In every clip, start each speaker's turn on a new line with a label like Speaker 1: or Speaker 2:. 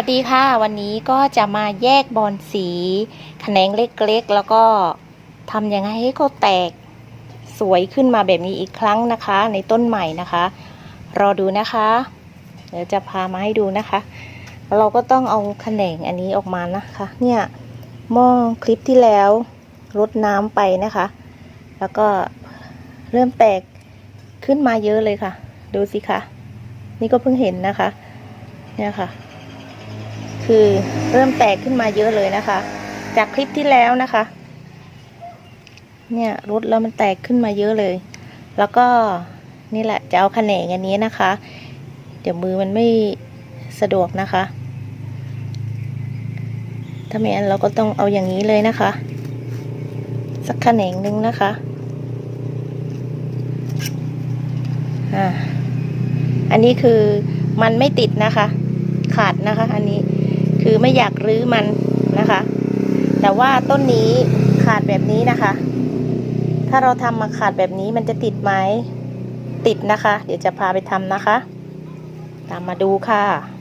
Speaker 1: วัสดีค่ะ วันนี้ก็จะมาแยกบอลสีแขนงเล็กๆ แล้วก็ทำยังไงให้เขาแตกสวยขึ้นมาแบบนี้อีกครั้งนะคะ ในต้นใหม่นะคะ รอดูนะคะ เดี๋ยวจะพามาให้ดูนะคะ เราก็ต้องเอาแขนงอันนี้ออกมานะคะ เนี่ยม้อคลิปที่แล้วรดน้ำไปนะคะ แล้วก็เริ่มแตกขึ้นมาเยอะเลยค่ะ ดูสิคะนี่ก็เพิ่งเห็นนะคะ เนี่ยค่ะ คือเริ่มแตกขึ้นมาเยอะเลยนะคะ จากคลิปที่แล้วนะคะ เนี่ยรดแล้วมันแตกขึ้นมาเยอะเลย แล้วก็นี่แหละจะเอาแขนงอันนี้นะคะ เดี๋ยวมือมันไม่สะดวกนะคะถ้าไม่งั้นเราก็ต้องเอาอย่างนี้เลยนะคะ สักแขนงหนึงนะคะอ่าอันนี้คือมันไม่ติดนะคะ ขาดนะคะ อันนี้ คือไม่อยากรื้อมันนะคะ แต่ว่าต้นนี้ขาดแบบนี้นะคะ ถ้าเราทำมาขาดแบบนี้มันจะติดไหมติดนะคะ เดี๋ยวจะพาไปทำนะคะ ตามมาดูค่ะ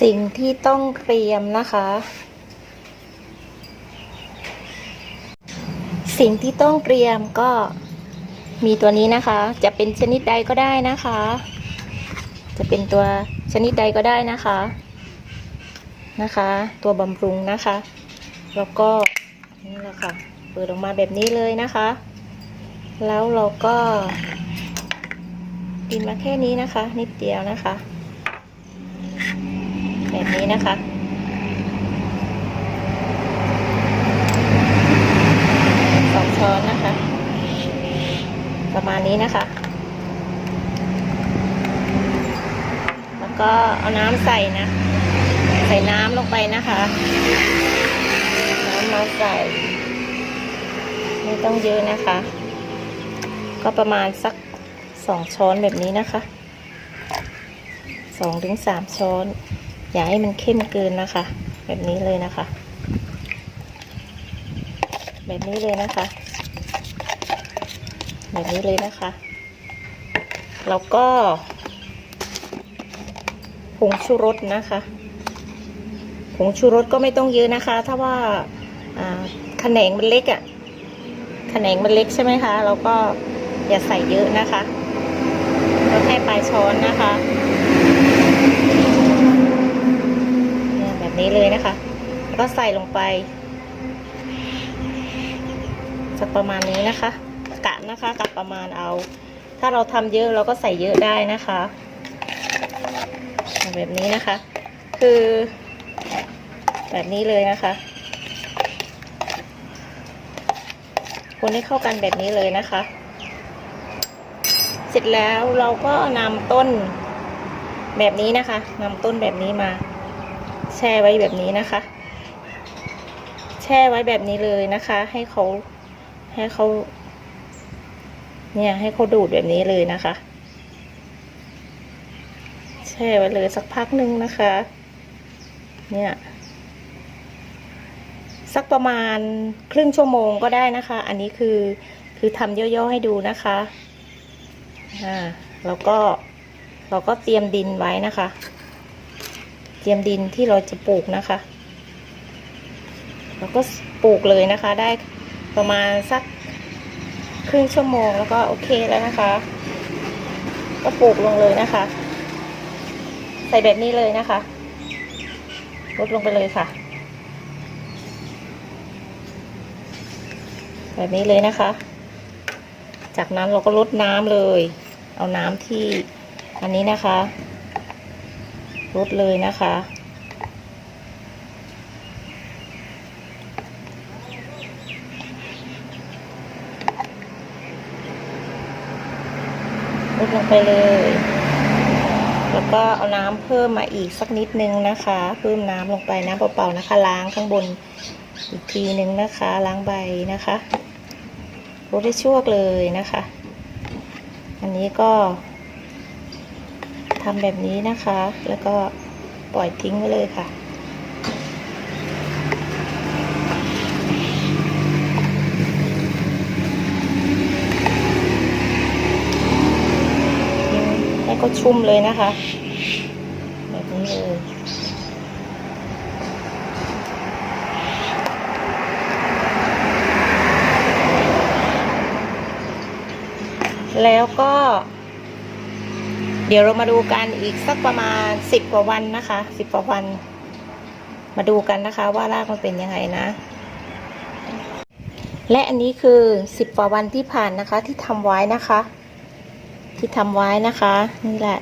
Speaker 1: สิ่งที่ต้องเตรียมนะคะ สิ่งที่ต้องเตรียมก็มีตัวนี้นะคะ จะเป็นชนิดใดก็ได้นะคะ จะเป็นตัวชนิดใดก็ได้นะคะนะคะ ตัวบำรุงนะคะ แล้วก็นี่แหละค่ะเปิดออกมาแบบนี้เลยนะคะ แล้วเราก็กินมาแค่นี้นะคะ นิดเดียวนะคะ แบบนี้นะคะสองช้อนนะคะ ประมาณนี้นะคะ แล้วก็เอาน้ำใส่นะ ใส่น้ำลงไปนะคะ น้ำมาใส่ ไม่ต้องเยอะนะคะ ก็ประมาณสักสองช้อนแบบนี้นะคะสองถึงสามช้อน อย่าให้มันเข้มเกินนะคะ แบบนี้เลยนะคะ แบบนี้เลยนะคะ แบบนี้เลยนะคะ แล้วก็ผงชูรสนะคะผงชูรสก็ไม่ต้องเยอะนะคะ ถ้าว่าแขนงมันเล็กอะ่ะแขนงมันเล็กใช่ไหมคะ เราก็อย่าใส่เยอะนะคะ เราแค่ปลายช้อนนะคะเนี่ยแบบนี้เลยนะคะ ก็ใส่ลงไป สักประมาณนี้นะคะกะนะคะกะประมาณเอา ถ้าเราทำเยอะเราก็ใส่เยอะได้นะคะแบบนี้นะคะ คือ แบบนี้เลยนะคะ คนให้เข้ากันแบบนี้เลยนะคะ เสร็จแล้วเราก็นำต้นแบบนี้นะคะนำต้นแบบนี้มา แช่ไว้แบบนี้นะคะ ช่ไว้แบบนี้เลยนะคะ ให้เขาให้เขาเนี่ยให้เขาดูดแบบนี้เลยนะคะ แช่ไว้เลยสักพักหนึ่งนะคะ เนี่ยสักประมาณครึ่งชั่วโมงก็ได้นะคะ อันนี้คือคือทำย่อๆให้ดูนะคะอ่าแล้วก็เราก็เตรียมดินไว้นะคะ เตรียมดินที่เราจะปลูกนะคะ แล้วก็ปลูกเลยนะคะ ได้ประมาณสักครึ่งชั่วโมงแล้วก็โอเคแล้วนะคะ ก็ปลูกลงเลยนะคะ ใส่แบบนี้เลยนะคะลดลงไปเลยค่ะ แบบนี้เลยนะคะ จากนั้นเราก็ลดน้ำเลย เอาน้ำที่อันนี้นะคะรดเลยนะคะ ลดลงไปเลย แล้วก็เอาน้ำเพิ่มมาอีกสักนิดนึงนะคะ เพิ่มน้ำลงไปน้ำเปล่าๆนะคะ ล้างข้างบนอีกทีนึงนะคะ ล้างใบนะคะรดได้ชั่วเลยนะคะ อันนี้ก็ทำแบบนี้นะคะ แล้วก็ปล่อยทิ้งไว้เลยค่ะ ชุ่มเลยนะคะ แบบนี้เลยแล้วก็ เดี๋ยวเรามาดูกันอีกสักประมาณสิบกว่าวันนะคะสิบกว่าวัน มาดูกันนะคะว่ารากมันเป็นยังไงนะ และอันนี้คือสิบกว่าวันที่ผ่านนะคะที่ทำไว้นะคะ ที่ทำไว้นะคะ นี่แหละ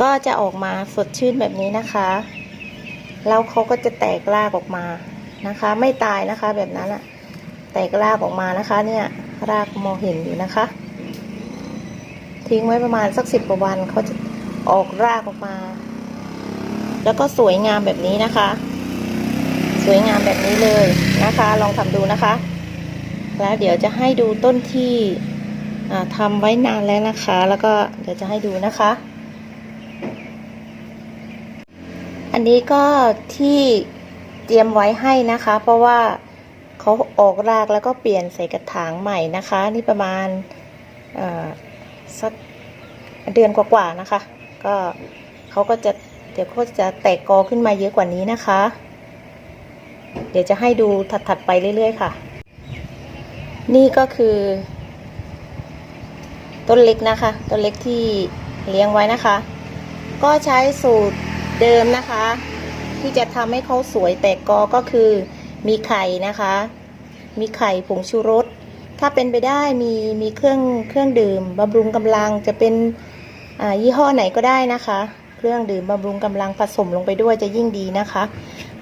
Speaker 1: ก็จะออกมาสดชื่นแบบนี้นะคะแล้วเขาก็จะแตกรากออกมานะคะ ไม่ตายนะคะแบบนั้นอะแตกรากออกมานะคะ เนี่ยรากมองเห็นอยู่นะคะ ทิ้งไว้ประมาณสักสิบกว่าวันเขาจะออกรากออกมา แล้วก็สวยงามแบบนี้นะคะ สวยงามแบบนี้เลยนะคะ ลองทำดูนะคะ แล้วเดี๋ยวจะให้ดูต้นที่ ทำไว้นานแล้วนะคะ แล้วก็เดี๋ยวจะให้ดูนะคะ อันนี้ก็ที่เตรียมไว้ให้นะคะ เพราะว่าเขาออกรากแล้วก็เปลี่ยนใส่กระถางใหม่นะคะ นี่ประมาณสักเดือนกว่าๆนะคะ ก็เขาก็จะเดี๋ยวเขาจะแตกกอขึ้นมาเยอะกว่านี้นะคะ เดี๋ยวจะให้ดูถัดๆไปเรื่อย ๆ ค่ะ นี่ก็คือ ต้นเล็กนะคะ ต้นเล็กที่เลี้ยงไว้นะคะ ก็ใช้สูตรเดิมนะคะ ที่จะทำให้เขาสวยแตกกอก็คือมีไข่นะคะ มีไข่ผงชูรส ถ้าเป็นไปได้มีมีเครื่องเครื่องดื่มบำรุงกำลังจะเป็นยี่ห้อไหนก็ได้นะคะ เครื่องดื่มบำรุงกำลังผสมลงไปด้วยจะยิ่งดีนะคะ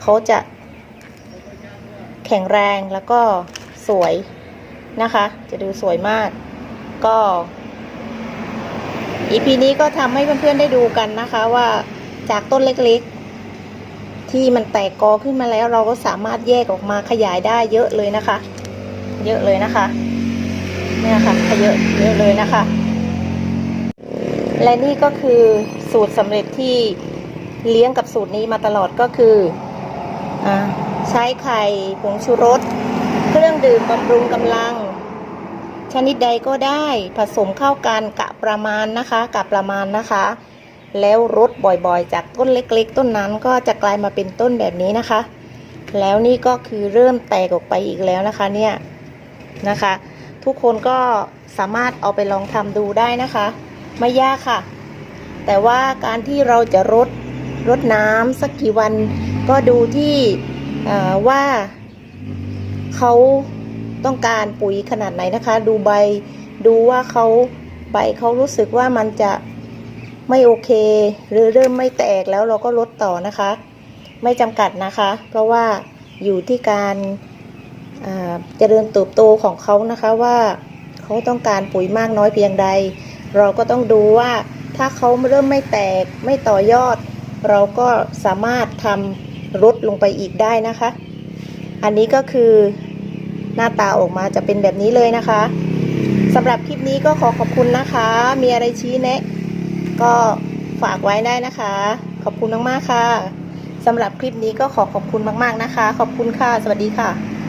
Speaker 1: เขาจะแข็งแรงแล้วก็สวยนะคะ จะดูสวยมาก ก็ อีพีนี้ก็ทำให้เพื่อนๆได้ดูกันนะคะว่าจากต้นเล็กๆ ที่มันแตกกอขึ้นมาแล้ว เราก็สามารถแยกออกมาขยายได้เยอะเลยนะคะ เยอะเลยนะคะเนี่ยค่ะเยอะเยอะเลยนะคะ และนี่ก็คือสูตรสำเร็จที่เลี้ยงกับสูตรนี้มาตลอดก็คืออใช้ไข่ผงชูรส เครื่องดื่มบำรุงกำลัง ชนิดใดก็ได้ผสมเข้ากันกะประมาณนะคะกะประมาณนะคะ แล้วรดบ่อยๆ จากต้นเล็กๆ ต้นนั้นก็จะกลายมาเป็นต้นแบบนี้นะคะ แล้วนี่ก็คือเริ่มแตกออกไปอีกแล้วนะคะเนี่ยนะคะ ทุกคนก็สามารถเอาไปลองทำดูได้นะคะ ไม่ยากค่ะ แต่ว่าการที่เราจะรดรดน้ำสักกี่วันก็ดูที่ว่าเขา ต้องการปุ๋ยขนาดไหนนะคะ ดูใบดูว่าเขาใบเขารู้สึกว่ามันจะไม่โอเค หรือเริ่มไม่แตกแล้วเราก็ลดต่อนะคะ ไม่จำกัดนะคะ เพราะว่าอยู่ที่การเจริญเติบโตของเขานะคะว่าเขาต้องการปุ๋ยมากน้อยเพียงใด เราก็ต้องดูว่าถ้าเขาเริ่มไม่แตกไม่ต่อยอด เราก็สามารถทำลดลงไปอีกได้นะคะ อันนี้ก็คือ น้าตาออกมาจะเป็นแบบนี้เลยนะคะสำหรับคลิปนี้ก็ขอขอบคุณนะคะ มีอะไรชี้แนะ ก็ฝากไว้ได้นะคะ ขอบคุณมากๆค่ะสำหรับคลิปนี้ก็ขอขอบคุณมากๆนะคะ ขอบคุณค่ะ สวัสดีค่ะ